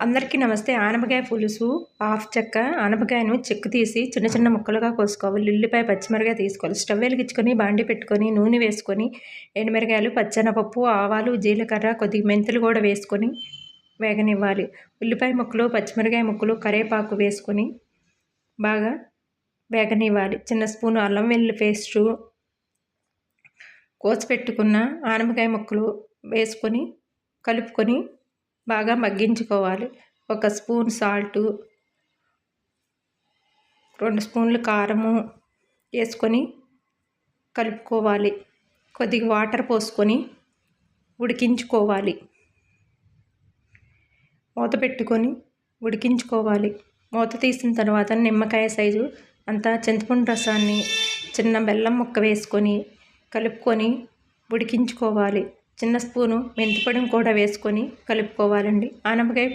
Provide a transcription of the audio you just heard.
అందరికీ నమస్తే. ఆనపకాయ పులుసు హాఫ్ చెక్క ఆనపకాయను చెక్కు తీసి చిన్న చిన్న ముక్కలుగా కోసుకోవాలి. ఉల్లిపాయ పచ్చిమిరకాయ తీసుకోవాలి. స్టవ్ వెలిగించుకొని బాండి పెట్టుకొని నూనె వేసుకొని ఎండుమిరకాయలు పచ్చెనపప్పు ఆవాలు జీలకర్ర కొద్దిగా మెంతులు కూడా వేసుకొని వేగనివ్వాలి. ఉల్లిపాయ ముక్కలు పచ్చిమిరకాయ ముక్కలు కరేపాకు వేసుకొని బాగా వేగనివ్వాలి. చిన్న స్పూన్ అల్లం వెల్లుల్లి పేస్టు కోసి పెట్టుకున్న ఆనపకాయ ముక్కలు వేసుకొని కలుపుకొని బాగా మగ్గించుకోవాలి. ఒక స్పూన్ సాల్టు రెండు స్పూన్లు కారము వేసుకొని కలుపుకోవాలి. కొద్దిగా వాటర్ పోసుకొని ఉడికించుకోవాలి. మూత పెట్టుకొని ఉడికించుకోవాలి. మూత తీసిన తర్వాత నిమ్మకాయ సైజు అంతా చింతపండు రసాన్ని చిన్న బెల్లం ముక్క వేసుకొని కలుపుకొని ఉడికించుకోవాలి. చిన్న స్పూను మెంతిపొడిని కూడా వేసుకొని కలుపుకోవాలండి. ఆనపకాయ